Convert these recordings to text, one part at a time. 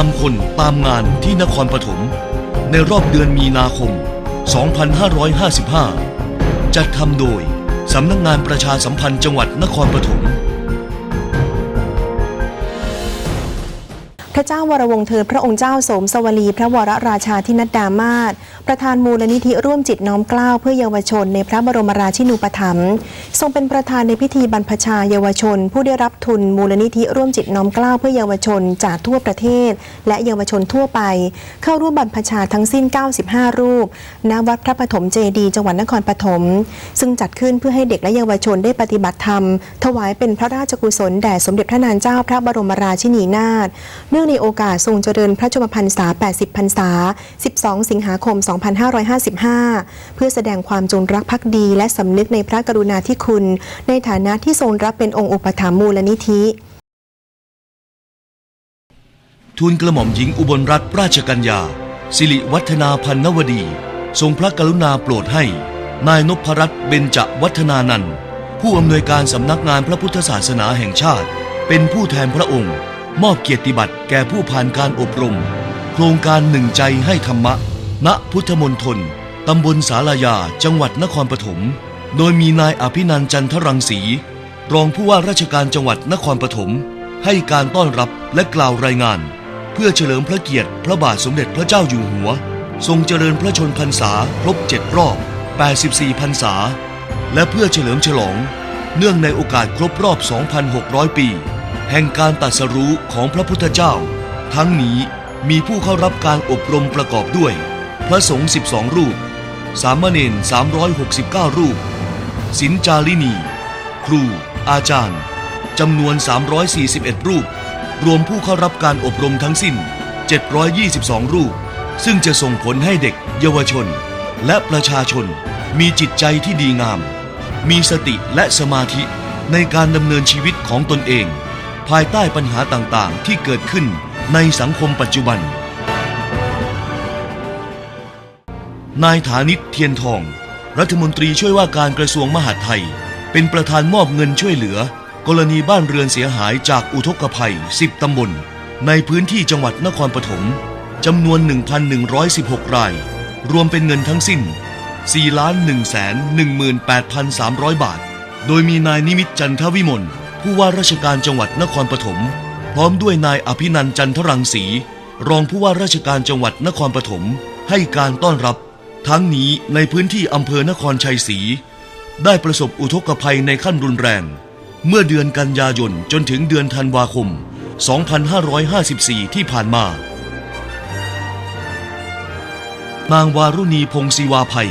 ามคนตามงานที่นครปฐมในรอบเดือนมีนาคม 2555 จัดทำโดยสำนักงานประชาสัมพันธ์จังหวัดนครปฐมพระเจ้าวรวงศ์เธอพระองค์เจ้าโสมสวลี พระวรราชาธินัดดามาศ ประธานมูลนิธิร่วมจิตน้อมเกล้าเพื่อเยาวชนในพระบรมราชินูปถัมภ์ทรงเป็นประธานในพิธีบรรพชาเยาวชน ผู้ได้รับทุนมูลนิธิร่วมจิตน้อมเกล้าเพื่อเยาวชนจากทั่วประเทศ และเยาวชนทั่วไป เข้าร่วมบรรพชาทั้งสิ้น 95 รูปณวัดพระปฐมเจดีย์จังหวัดนครปฐมซึ่งจัดขึ้นเพื่อให้เด็กและเยาวชนได้ปฏิบัติธรรม ถวายเป็นพระราชกุศลแด่สมเด็จพระนางเจ้าพระบรมราชินีนาถเนื่องในโอกาสทรงเจริญพระชนมพรรษา 80 พรรษา 12 สิงหาคม2555 เพื่อแสดงความจงรักภักดี และสำนึกในพระกรุณาธิคุณ ในฐานะที่ทรงรับเป็นองค์อุปถัมภ์มูลนิธิทูลกระหม่อมหญิงอุบลรัตนราชกัญญา สิริวัฒนาพันนวดี ทรงพระกรุณาโปรดให้ นายนพรัตน์เบญจวัฒนานันท์ผู้อำนวยการสำนักงานพระพุทธศาสนาแห่งชาติ เป็นผู้แทนพระองค์ มอบเกียรติบัตรแก่ผู้ผ่านการอบรม โครงการหนึ่งใจให้ธรรมะ ณพุทธมณฑลตำบลสาลายา จังหวัดนครปฐม โดยมีนายอภินันจันทรังสี รองผู้ว่าราชการจังหวัดนครปฐม ให้การต้อนรับและกล่าวรายงาน เพื่อเฉลิมพระเกียรติพระบาทสมเด็จพระเจ้าอยู่หัว ทรงเจริญพระชนพรรษาครบเจ็ดรอบ 84 พรรษา และเพื่อเฉลิมฉลอง เนื่องในโอกาสครบรอบ 2,600 ปี แห่งการตรัสรู้ของพระพุทธเจ้า ทั้งนี้มีผู้เข้ารับการอบรมประกอบด้วย พระสงฆ์ 12 รูป สามเณร 369 รูป สินจารินี ครู อาจารย์ จำนวน 341 รูป รวมผู้เข้ารับการอบรมทั้งสิ้น 722 รูป ซึ่งจะส่งผลให้เด็ก เยาวชน และประชาชน มีจิตใจที่ดีงาม มีสติและสมาธิในการดำเนินชีวิตของตนเอง ภายใต้ปัญหาต่างๆ ที่เกิดขึ้นในสังคมปัจจุบัน นายฐานิตเทียนทอง รัฐมนตรีช่วยว่าการกระทรวงมหาดไทย เป็นประธานมอบเงินช่วยเหลือ กรณีบ้านเรือนเสียหายจากอุทกภัย 10 ตำบล ในพื้นที่จังหวัดนครปฐมจำนวน 1,116 ราย รวมเป็นเงินทั้งสิ้น 4,118,300 บาท โดยมีนายนิมิตจันทวิมลผู้ว่าราชการจังหวัดนครปฐมพร้อมด้วยนายอภินันจันทรังสี รองผู้ว่าราชการจังหวัดนครปฐมให้การต้อนรับ ทั้งนี้ในพื้นที่อำเภอนครชัยศรีได้ประสบอุทกภัยในขั้นรุนแรง เมื่อเดือนกันยายนจนถึงเดือนธันวาคม 2554 ที่ผ่านมา นางวารุณีพงศิวาภัย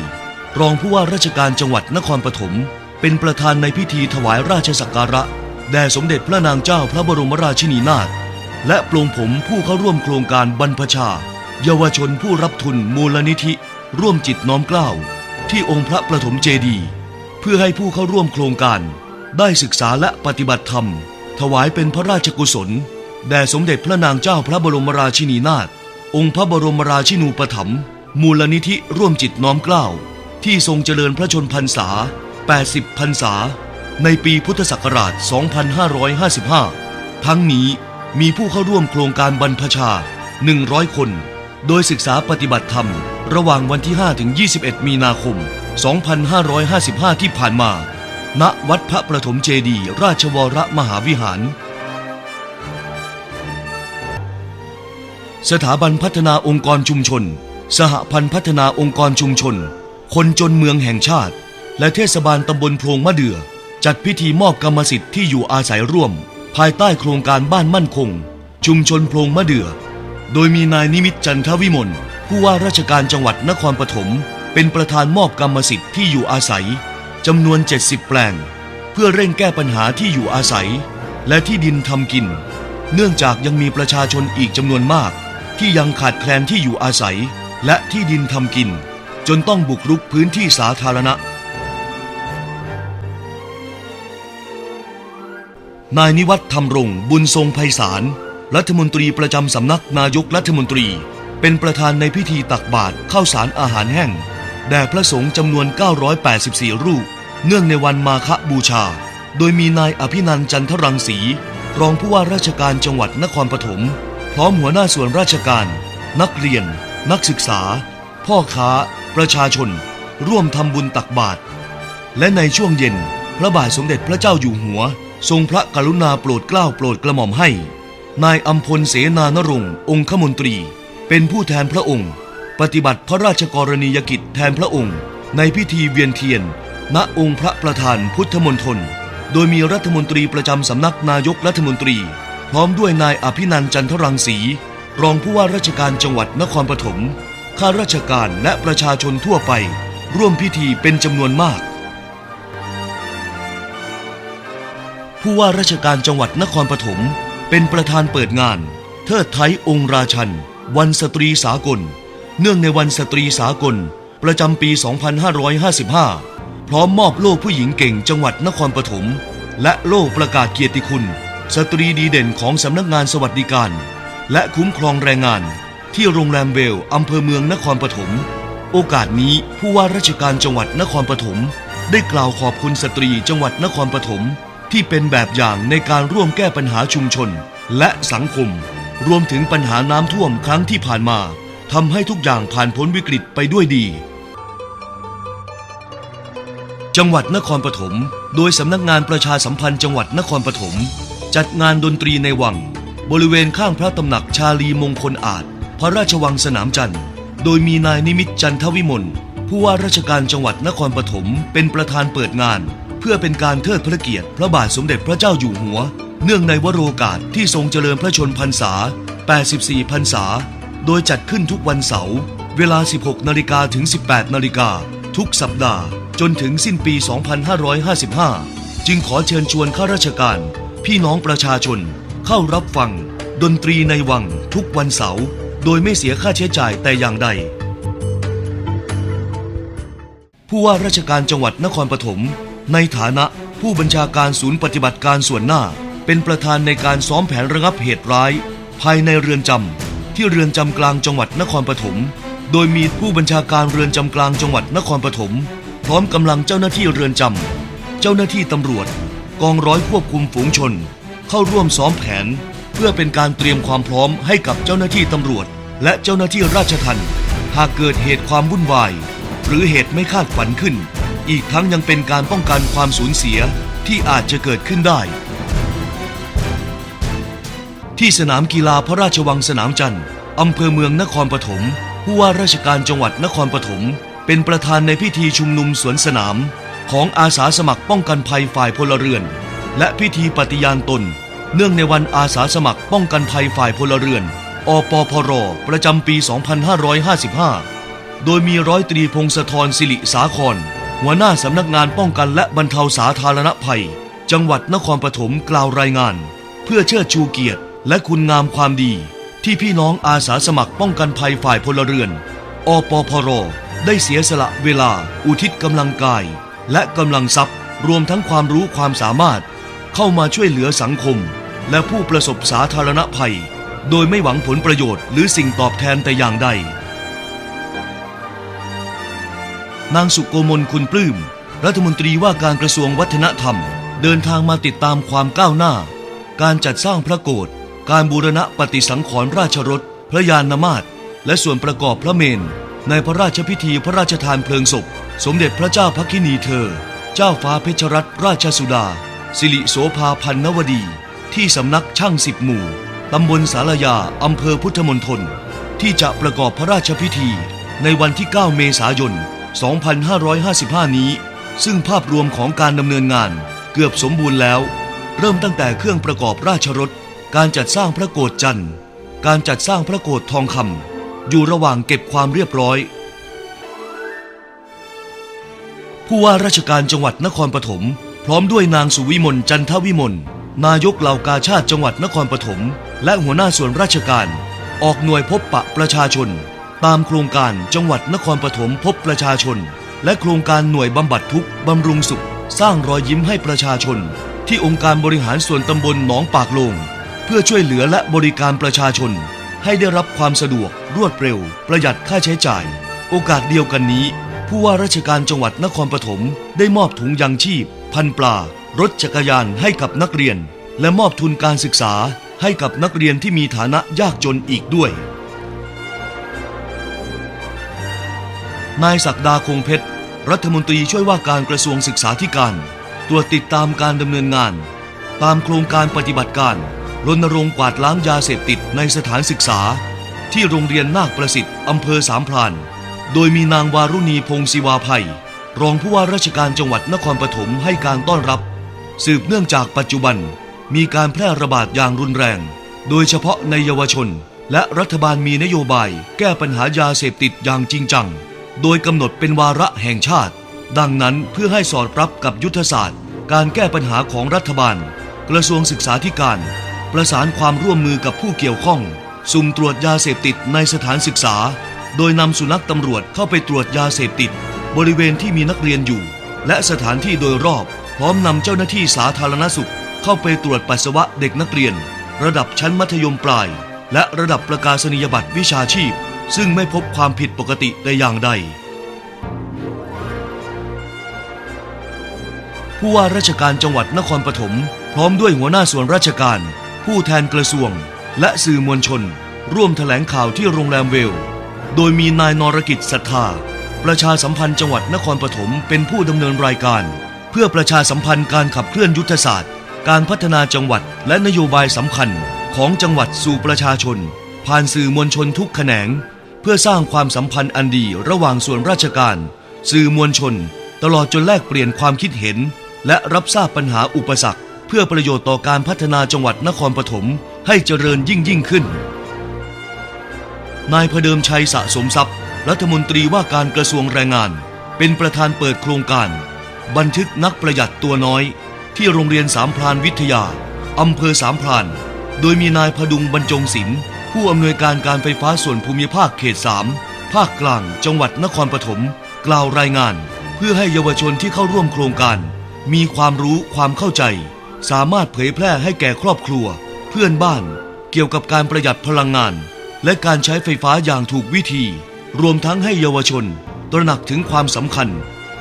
รองผู้ว่าราชการจังหวัดนครปฐมเป็นประธานในพิธีถวายราชสักการะ แด่สมเด็จพระนางเจ้าพระบรมราชินีนาถและปลงผมผู้เข้าร่วมโครงการบรรพชา เยาวชนผู้รับทุนมูลนิธิ ร่วมจิตน้อมเกล้าที่องค์พระประถมเจดีย์เพื่อให้ผู้เข้าร่วมโครงการ ได้ศึกษาและปฏิบัติธรรม ถวายเป็นพระราชกุศล แด่สมเด็จพระนางเจ้าพระบรมราชินีนาถองค์พระบรมราชินูปถัมภ์มูลนิธิร่วมจิตน้อมเกล้าที่ทรงเจริญพระชนพรรษา 80 พรรษา ในปีพุทธศักราช 2555 ทั้งนี้มีผู้เข้าร่วมโครงการบรรพชา 100 คน โดยศึกษาปฏิบัติธรรม ระหว่างวันที่ 5 ถึง 21 มีนาคม 2555 ที่ผ่านมา ณ วัดพระประถมเจดีย์ราชวรมหาวิหาร สถาบันพัฒนาองค์กรชุมชน สหพันธ์พัฒนาองค์กรชุมชน คนจนเมืองแห่งชาติ และเทศบาลตำบลโพรงมะเดื่อจัดพิธีมอบกรรมสิทธิ์ที่อยู่อาศัยร่วม ภายใต้โครงการบ้านมั่นคง ชุมชนโพรงมะเดื่อโดยมีนายนิมิตจันทวิมล ผู้ว่าราชการจังหวัดนครปฐมเป็นประธานมอบกรรมสิทธิ์ที่อยู่อาศัยจำนวน 70 แปลง เพื่อเร่งแก้ปัญหาที่อยู่อาศัย และที่ดินทำกิน เนื่องจากยังมีประชาชนอีกจำนวนมาก ที่ยังขาดแคลนที่อยู่อาศัย และที่ดินทำกิน จนต้องบุกรุกพื้นที่สาธารณะ นายนิวัฒน์ธรรมรงค์บุญทรงไพศาลรัฐมนตรีประจำสำนักนายกรัฐมนตรี เป็นประธานในพิธีตักบาตรข้าวสารอาหารแห้งแด่พระสงฆ์จำนวน 984 รูป เนื่องในวันมาฆบูชา โดยมีนายอภินันจันทรังสี รองผู้ว่าราชการจังหวัดนครปฐม พร้อมหัวหน้าส่วนราชการ นักเรียน นักศึกษา พ่อค้า ประชาชน ร่วมทำบุญตักบาตร และในช่วงเย็น พระบาทสมเด็จพระเจ้าอยู่หัว ทรงพระกรุณาโปรดเกล้าโปรดกระหม่อมให้ นายอัมพลเสนานรงค์องคมนตรี เป็นผู้แทนพระองค์ ปฏิบัติพระราชกรณียกิจแทนพระองค์ ในพิธีเวียนเทียน ณองค์พระประธานพุทธมณฑลโดยมีรัฐมนตรีประจำสำนักนายกรัฐมนตรี พร้อมด้วยนายอภินันจันทรังสี รองผู้ว่าราชการจังหวัดนครปฐมข้าราชการและประชาชนทั่วไป ร่วมพิธีเป็นจำนวนมาก ผู้ว่าราชการจังหวัดนครปฐมเป็นประธานเปิดงาน เทิดไทยองค์ราชัน วันสตรีสากล เนื่องในวันสตรีสากล ประจำปี 2555 พร้อมมอบโล่ผู้หญิงเก่งจังหวัดนครปฐม และโล่ประกาศเกียรติคุณ สตรีดีเด่นของสำนักงานสวัสดิการ และคุ้มครองแรงงาน ที่โรงแรมเวลอำเภอเมืองนครปฐม โอกาสนี้ผู้ว่าราชการจังหวัดนครปฐมได้กล่าวขอบคุณสตรีจังหวัดนครปฐมที่เป็นแบบอย่างในการร่วมแก้ปัญหาชุมชนและสังคม รวมถึงปัญหาน้ำท่วมครั้งที่ผ่านมาทำให้ทุกอย่างผ่านพ้นวิกฤตไปด้วยดี จังหวัดนครปฐม โดยสำนักงานประชาสัมพันธ์จังหวัดนครปฐม จัดงานดนตรีในวัง บริเวณข้างพระตำหนักชาลีมงคลอาจ พระราชวังสนามจันทร์ โดยมีนายนิมิตจันทวิมลผู้ว่าราชการจังหวัดนครปฐมเป็นประธานเปิดงาน เพื่อเป็นการเทิดพระเกียรติพระบาทสมเด็จพระเจ้าอยู่หัว เนื่องในวโรกาสที่ทรงเจริญพระชนพรรษา 84 พรรษา โดยจัดขึ้นทุกวันเสาร์ เวลา 16 นาฬิกาถึง 18 นาฬิกา ทุกสัปดาห์ จนถึงสิ้นปี 2555 จึงขอเชิญชวนข้าราชการ พี่น้องประชาชน เข้ารับฟัง ดนตรีในวังทุกวันเสาร์ โดยไม่เสียค่าใช้จ่ายแต่อย่างใด ผู้ว่าราชการจังหวัดนครปฐมในฐานะผู้บัญชาการศูนย์ปฏิบัติการส่วนหน้า เป็นประธานในการซ้อมแผนระงับเหตุร้าย ภายในเรือนจำที่เรือนจำกลางจังหวัดนครปฐม โดยมีผู้บัญชาการเรือนจำกลางจังหวัดนครปฐม พร้อมกำลังเจ้าหน้าที่เรือนจำ เจ้าหน้าที่ตำรวจ กองร้อยควบคุมฝูงชน เข้าร่วมซ้อมแผน เพื่อเป็นการเตรียมความพร้อมให้กับเจ้าหน้าที่ตำรวจ และเจ้าหน้าที่ราชทัณฑ์หากเกิดเหตุความวุ่นวาย หรือเหตุไม่คาดฝันขึ้น อีกทั้งยังเป็นการป้องกันความสูญเสียที่อาจจะเกิดขึ้นได้ ที่สนามกีฬาพระราชวังสนามจันทร์อำเภอเมืองนครปฐมผู้ว่าราชการจังหวัดนครปฐมเป็นประธานในพิธีชุมนุมสวนสนาม ของอาสาสมัครป้องกันภัยฝ่ายพลเรือน และพิธีปฏิญาณตน เนื่องในวันอาสาสมัครป้องกันภัยฝ่ายพลเรือน อปพร ประจำปี 2555 โดยมีร้อยตรีพงศธรสิริสาคร หัวหน้าสำนักงานป้องกันและบรรเทาสาธารณภัย จังหวัดนครปฐมกล่าวรายงาน เพื่อเชิดชูเกียรติ และคุณงามความดีที่พี่น้องอาสาสมัครป้องกันภัยฝ่ายพลเรือน อปพร ได้เสียสละเวลา อุทิศกำลังกาย และกำลังทรัพย์ รวมทั้งความรู้ความสามารถ เข้ามาช่วยเหลือสังคม และผู้ประสบสาธารณภัย โดยไม่หวังผลประโยชน์หรือสิ่งตอบแทนแต่อย่างใด นางสุโกมลคุณปลื้ม รัฐมนตรีว่าการกระทรวงวัฒนธรรม เดินทางมาติดตามความก้าวหน้า การจัดสร้างพระโกศ การบูรณะปฏิสังขรณ์ราชรถ พระยานมาศและส่วนประกอบพระเมน ในพระราชพิธีพระราชทานเพลิงศพ สมเด็จพระเจ้าพักคินีเธอ เจ้าฟ้าเพชรรัตนราชสุดา สิริโสภาพันนวดี ที่สำนักช่างสิบหมู่ ตำบลสารยา อำเภอพุทธมณฑลที่จะประกอบพระราชพิธี ในวันที่ 9 เมษายน 2555 นี้ ซึ่งภาพรวมของการดำเนินงานเกือบสมบูรณ์แล้ว เริ่มตั้งแต่เครื่องประกอบราชรถ การจัดสร้างพระโกฐจันทร์ การจัดสร้างพระโกฐทองคำอยู่ระหว่างเก็บความเรียบร้อย ผู้ว่าราชการจังหวัดนครปฐมพร้อมด้วยนางสุวิมลจันทวิมลนายกเหล่ากาชาติจังหวัดนครปฐมและหัวหน้าส่วนราชการ ออกหน่วยพบปะประชาชน ตามโครงการจังหวัดนครปฐมพบประชาชน และโครงการหน่วยบำบัดทุกข์บำรุงสุข สร้างรอยยิ้มให้ประชาชน ที่องค์การบริหารส่วนตำบลหนองปากโลง พื่อช่วยเหลือและบริการประชาชน ให้ได้รับความสะดวกรวดเร็ว ประหยัดค่าใช้จ่าย โอกาสเดียวกันนี้ ผู้ว่าราชการจังหวัดนครปฐมได้มอบถุงยังชีพ พันปลา รถจักรยานให้กับนักเรียน และมอบทุนการศึกษาให้กับนักเรียนที่มีฐานะยากจนอีกด้วย นายศักดาคงเพชร รัฐมนตรีช่วยว่าการกระทรวงศึกษาธิการ ตรวจติดตามการดำเนินงาน ตามโครงการปฏิบัติการ รณรงค์กวาดล้างยาเสพติดในสถานศึกษา ที่โรงเรียนนาคประสิทธิ์อำเภอสามพราน โดยมีนางวารุณีพงศิวาภัย รองผู้ว่าราชการจังหวัดนครปฐมให้การต้อนรับ สืบเนื่องจากปัจจุบันมีการแพร่ระบาดอย่างรุนแรง โดยเฉพาะในเยาวชน และรัฐบาลมีนโยบายแก้ปัญหายาเสพติดอย่างจริงจัง โดยกำหนดเป็นวาระแห่งชาติ ดังนั้นเพื่อให้สอดรับกับยุทธศาสตร์ การแก้ปัญหาของรัฐบาล กระทรวงศึกษาธิการ ประสานความร่วมมือกับผู้เกี่ยวข้อง สุ่มตรวจยาเสพติดในสถานศึกษา โดยนำสุนัขตำรวจเข้าไปตรวจยาเสพติด บริเวณที่มีนักเรียนอยู่ และสถานที่โดยรอบ พร้อมนำเจ้าหน้าที่สาธารณสุข เข้าไปตรวจปัสสาวะเด็กนักเรียน ระดับชั้นมัธยมปลาย และระดับประกาศนียบัตรวิชาชีพ ซึ่งไม่พบความผิดปกติแต่อย่างใดผู้ว่าราชการจังหวัดนครปฐม พร้อมด้วยหัวหน้าส่วนราชการ ผู้แทนกระทรวง และสื่อมวลชน ร่วมแถลงข่าวที่โรงแรมเวล โดยมีนายนรกิจศรัทธา ประชาสัมพันธ์จังหวัดนครปฐมเป็นผู้ดำเนินรายการ เพื่อประชาสัมพันธ์การขับเคลื่อนยุทธศาสตร์ การพัฒนาจังหวัดและนโยบายสำคัญของจังหวัดสู่ประชาชน ผ่านสื่อมวลชนทุกแขนง เพื่อสร้างความสัมพันธ์อันดีระหว่างส่วนราชการ สื่อมวลชน ตลอดจนแลกเปลี่ยนความคิดเห็น และรับทราบปัญหาอุปสรรค เพื่อประโยชน์ต่อการพัฒนาจังหวัดนครปฐมให้เจริญยิ่งยิ่งขึ้น นายพเดิมชัยสะสมทรัพย์ รัฐมนตรีว่าการกระทรวงแรงงาน เป็นประธานเปิดโครงการ บันทึกนักประหยัดตัวน้อย ที่โรงเรียนสามพรานวิทยาอำเภอสามพราน โดยมีนายพดุงบรรจงศิลป์ผู้อำนวยการการไฟฟ้าส่วนภูมิภาคเขต 3 ภาคกลางจังหวัดนครปฐมกล่าวรายงาน เพื่อให้เยาวชนที่เข้าร่วมโครงการ มีความรู้ความเข้าใจ สามารถเผยแพร่ให้แก่ครอบครัว เพื่อนบ้าน เกี่ยวกับการประหยัดพลังงาน และการใช้ไฟฟ้าอย่างถูกวิธี รวมทั้งให้เยาวชน ตระหนักถึงความสำคัญ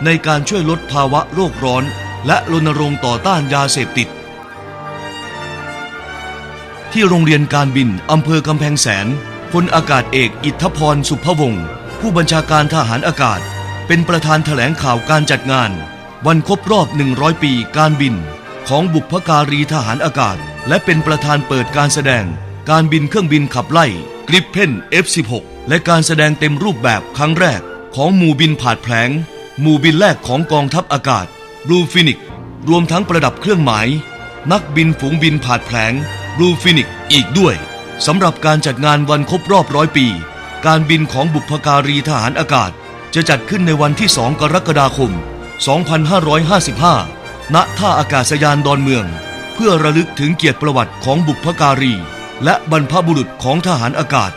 ในการช่วยลดภาวะโลกร้อน และรณรงค์ต่อต้านยาเสพติด ที่โรงเรียนการบินอำเภอกำแพงแสนพลอากาศเอกอิทธพรสุภวงศ์ผู้บัญชาการทหารอากาศ เป็นประธานแถลงข่าวการจัดงาน วันครบรอบ 100 ปีการบิน ของบุพการีทหารอากาศ และเป็นประธานเปิดการแสดง การบินเครื่องบินขับไล่กริปเพน F16 และการแสดงเต็มรูปแบบครั้งแรก ของหมู่บินผาดแผลง หมู่บินแรกของกองทัพอากาศบลูฟินิกรวมทั้งประดับเครื่องหมาย นักบินฝูงบินผาดแผลงบลูฟินิกอีกด้วยสำหรับการจัดงานวันครบรอบร้อยปี การบินของบุพการีทหารอากาศ จะจัดขึ้นในวันที่ 2 กรกฎาคม 2555 ณท่าอากาศยานดอนเมือง เพื่อระลึกถึงเกียรติประวัติของบุพการี และบรรพบุรุษของทหารอากาศ